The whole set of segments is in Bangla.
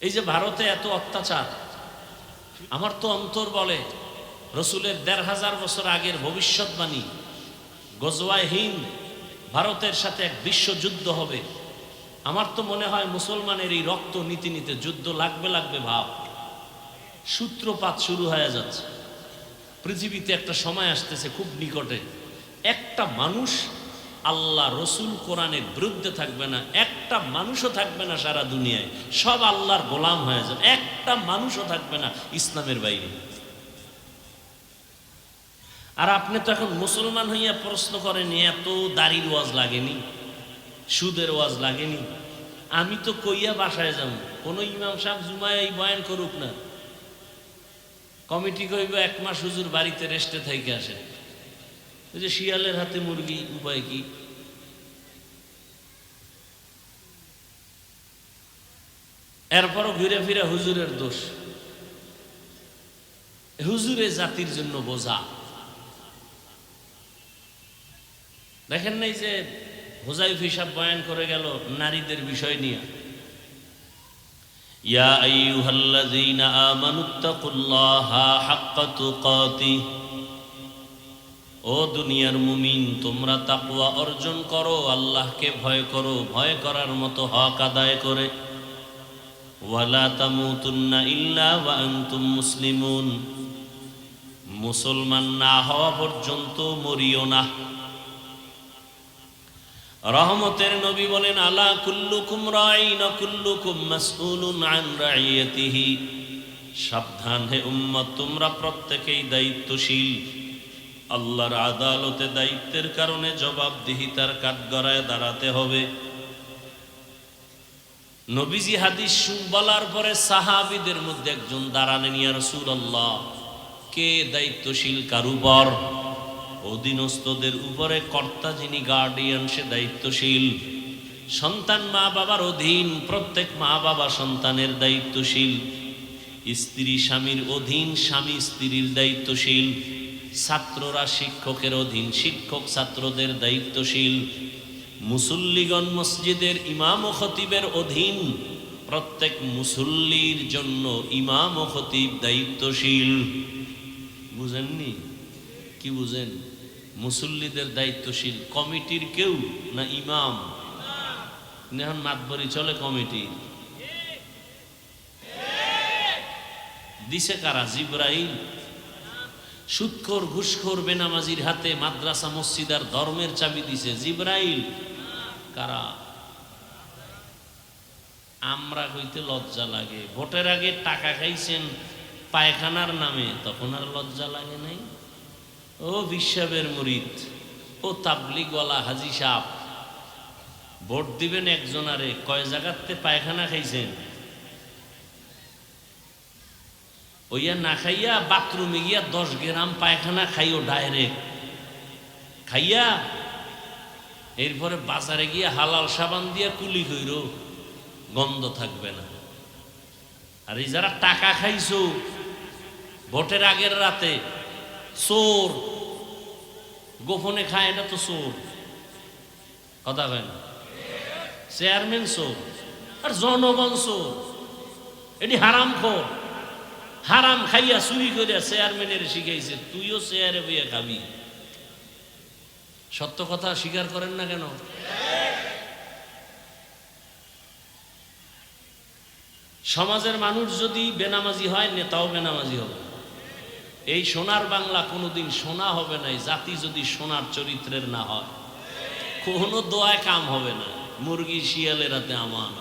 এই যে ভারতে এত অত্যাচার, আমার তো অন্তর বলে, রসুলের দেড় হাজার বছর আগের ভবিষ্যৎবাণী, গজওয়ায় হিন্দ, ভারতের সাথে এক বিশ্বযুদ্ধ হবে। আমার তো মনে হয় মুসলমানের এই রক্ত নীতি নিতে যুদ্ধ লাগবে লাগবে ভাব। সূত্রপাত শুরু হয়ে যাচ্ছে। পৃথিবীতে একটা সময় আসতেছে খুব নিকটে। একটা মানুষ আল্লাহ রসুল কোরআনের বিরুদ্ধে থাকবে না, একটা মানুষও থাকবে না সারা দুনিয়ায়। সব আল্লাহর গোলাম হয়ে যাবে, একটা মানুষও থাকবে না ইসলামের বাইরে। আর আপনি তো এখন মুসলমান হইয়া প্রশ্ন করেন, এত দাড়ির ওয়াজ লাগেনি, সুদের ওয়াজ লাগেনি। আমি তো কইয়া বাসায় যাব, কোনো ইমাম সাহেব জুমায় এই বয়ান করুক না। কমিটি কইব, এক মাস হুজুর বাড়িতে রেস্টে থেকে আসে যে শিয়ালের হাতে মুরগি, উপায় কি? এরপরও ঘুরে ফিরে হুজুরের দোষ। হুজুরে জাতির জন্য বোঝা। দেখেন নাই যে হুজাইফ হিসাব বয়ান করে গেল নারীদের বিষয় নিয়ে। ইয়া আইয়ুহাল্লাযীনা আমানুত্তাকুল্লাহা হাক্কা তুকাতিহ। ও দুনিয়ার মুমিন, তোমরা তাকওয়া অর্জন করো, আল্লাহকে ভয় করো, ভয় করার মতো হক আদায় করে। ওয়ালা তামুতুন্না ইল্লা ওয়া মুসলিমুন। মুসলমান না হওয়া পর্যন্ত মরিও না। রহমতের নবী বলেন, আলা কুল্লুকুম রাইন, কুল্লুকুম মাসউলুন আন রাইয়াতিহি। সাবধান হে উম্মত, তোমরা প্রত্যেকেই দায়িত্বশীল। আল্লাহর আদালতে দায়িত্বের কারণে জবাবদিহিতার কাঠগড়ায় দাঁড়াতে হবে। নবীজি হাদিস শু- বলার পরে সাহাবিদের মধ্যে একজন দাঁড়ানে দাঁড়ালেন, ইয়া রাসূলুল্লাহ, কে দায়িত্বশীল কার উপর? অধীনস্থদের উপরে কর্তা যিনি গার্ডিয়ান সে দায়িত্বশীল। সন্তান মা বাবার অধীন, প্রত্যেক মা বাবা সন্তানের দায়িত্বশীল। স্ত্রী স্বামীর অধীন স্বামী স্ত্রীর দায়িত্বশীল। ছাত্ররা শিক্ষকের অধীন। শিক্ষক ছাত্রদের দায়িত্বশীল। মুসল্লিগণ মসজিদের ইমাম ও খতিবের অধীন। প্রত্যেক মুসল্লির জন্য ইমাম ও খতিব দায়িত্বশীল। বুঝেননি? কি বুঝেন? মুসল্লিদের দায়িত্বশীল কমিটির কেউ না ইমাম? এখন মাতবরি চলে কমিটি। দিছে কারা? জিব্রাইল। সুৎখোর, ঘুষখোর বেনামাজির হাতে মাদ্রাসা মসজিদার ধর্মের চাবি দিছে। জিব্রাইল, কারা? আমরা কইতে লজ্জা লাগে। ভোটের আগে টাকা খাইছেন পায়খানার নামে, তখন আর লজ্জা লাগে নাই? ও বিশ্বাবের মুরিদ, ও তাবলিগওয়ালা হাজি সাপ ভোট দিবেন একজনারে কয় জায়গাতে পায়খানা খাইছেন? ওইয়া না খাইয়া বাথরুমে গিয়া দশ গ্রাম পায়খানা খাইও ডাইরেক্ট। খাইয়া এরপরে বাজারে গিয়ে হালাল সাবান দিয়া কুলি কইর গন্ধ থাকবে না। আর এই যারা টাকা খাইছো, ভোটের আগের রাতে, চোর। গোপনে খায় এটা তো চোর। কথা কয় না? চেয়ারম্যান চোর, আর জনগণ চোর। এটি হারাম খোর হারাম খাইয়া চুরি করিয়া চেয়ারম্যানের শিখাইছে, তুইও চেয়ারে বইয়া খাবি। সত্য কথা স্বীকার করেন না কেন? সমাজের মানুষ যদি বেনামাজি হয়, নেতাও বেনামাজি হবে। এই সোনার বাংলা কোনোদিন সোনা হবে না জাতি যদি সোনার চরিত্রের না হয়। কোনো দোয়ায় কাম হবে না, মুরগি শিয়ালের হাতে আমান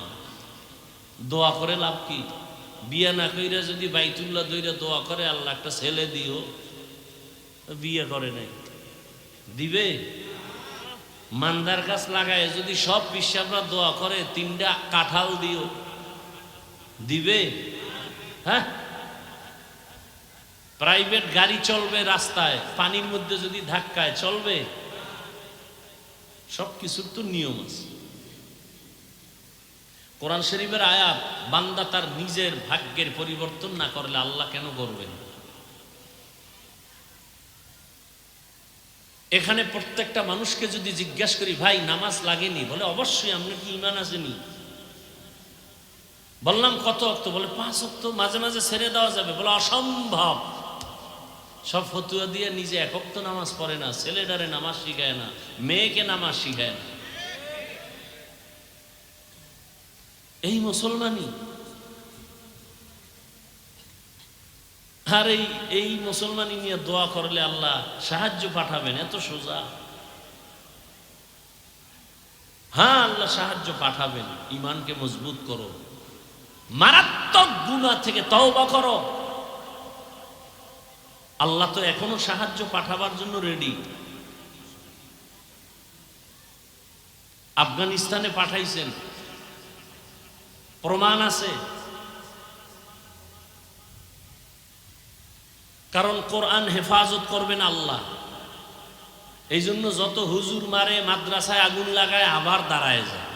দোয়া করে লাভ কি? বিয়ে না কইরা যদি বাইতুল্লাহ দইরা দোয়া করে, আল্লাহ একটা ছেলে দিও। বিয়ে করে নাই। দিবে? মান্দার গাছ লাগায়, যদি সব বিশ্বাসরা দোয়া করে, তিনটা কাঁঠাল দিও। দিবে? হ্যাঁ? প্রাইভেট গাড়ি চলবে রাস্তায়, পানির মধ্যে যদি ধাক্কায়, চলবে? সব কিছুর তো নিয়ম আছে। কোরআন শরীফের আয়াত, বান্দা তার নিজের ভাগ্যের পরিবর্তন না করলে আল্লাহ কেন করবেন এখানে প্রত্যেকটা মানুষকে যদি জিজ্ঞাসা করি, ভাই, নামাজ লাগেনি? বলে, অবশ্যই আপনার কি ইমান আসেনি? বললাম, কত অক্ত? বলে, পাঁচ অক্ত, মাঝে মাঝে ছেড়ে দেওয়া যাবে। বলে, অসম্ভব! সব ফতুয়া দিয়ে নিজে একক নামাজ পড়ে না, ছেলেটারে নামাজ শিখায় না, মেয়েকে নামাজ শিখায় না। এই মুসলমানই। আর এই এই মুসলমানি নিয়ে দোয়া করলে আল্লাহ সাহায্য পাঠাবেন, এত সোজা। হ্যাঁ আল্লাহ সাহায্য পাঠাবেন ইমানকে মজবুত করো। মারাত্মক গুণা থেকে তওবা করো। আল্লাহ তো এখনও সাহায্য পাঠাবার জন্য রেডি আফগানিস্তানে পাঠাইছেন। প্রমাণ আছে। কারণ কোরআন হেফাজত করবেন আল্লাহ। এই জন্য যত হুজুর মারে, মাদ্রাসায় আগুন লাগায়, আবার দাঁড়ায় যায়।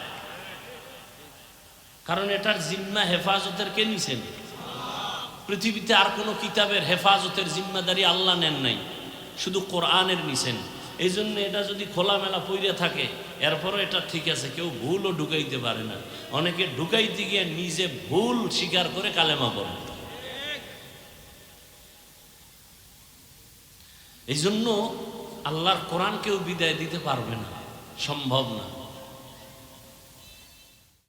কারণ এটার জিম্মা হেফাজতের কে নিছেন পৃথিবীতে আর কোনো কিতাবের হেফাজতের জিম্মাদারি আল্লাহ নেন নাই। শুধু কোরআনের নিছেন। এই জন্য এটা যদি খোলামেলা পইরে থাকে, এরপরও এটা ঠিক আছে, কেউ ভুলও ঢুকাইতে পারে না। অনেকে ঢুকাইতে গিয়ে নিজে ভুল স্বীকার করে কালেমা পড়ে। এই জন্য আল্লাহর কোরআন কেউ বিদায় দিতে পারবে না, সম্ভব না।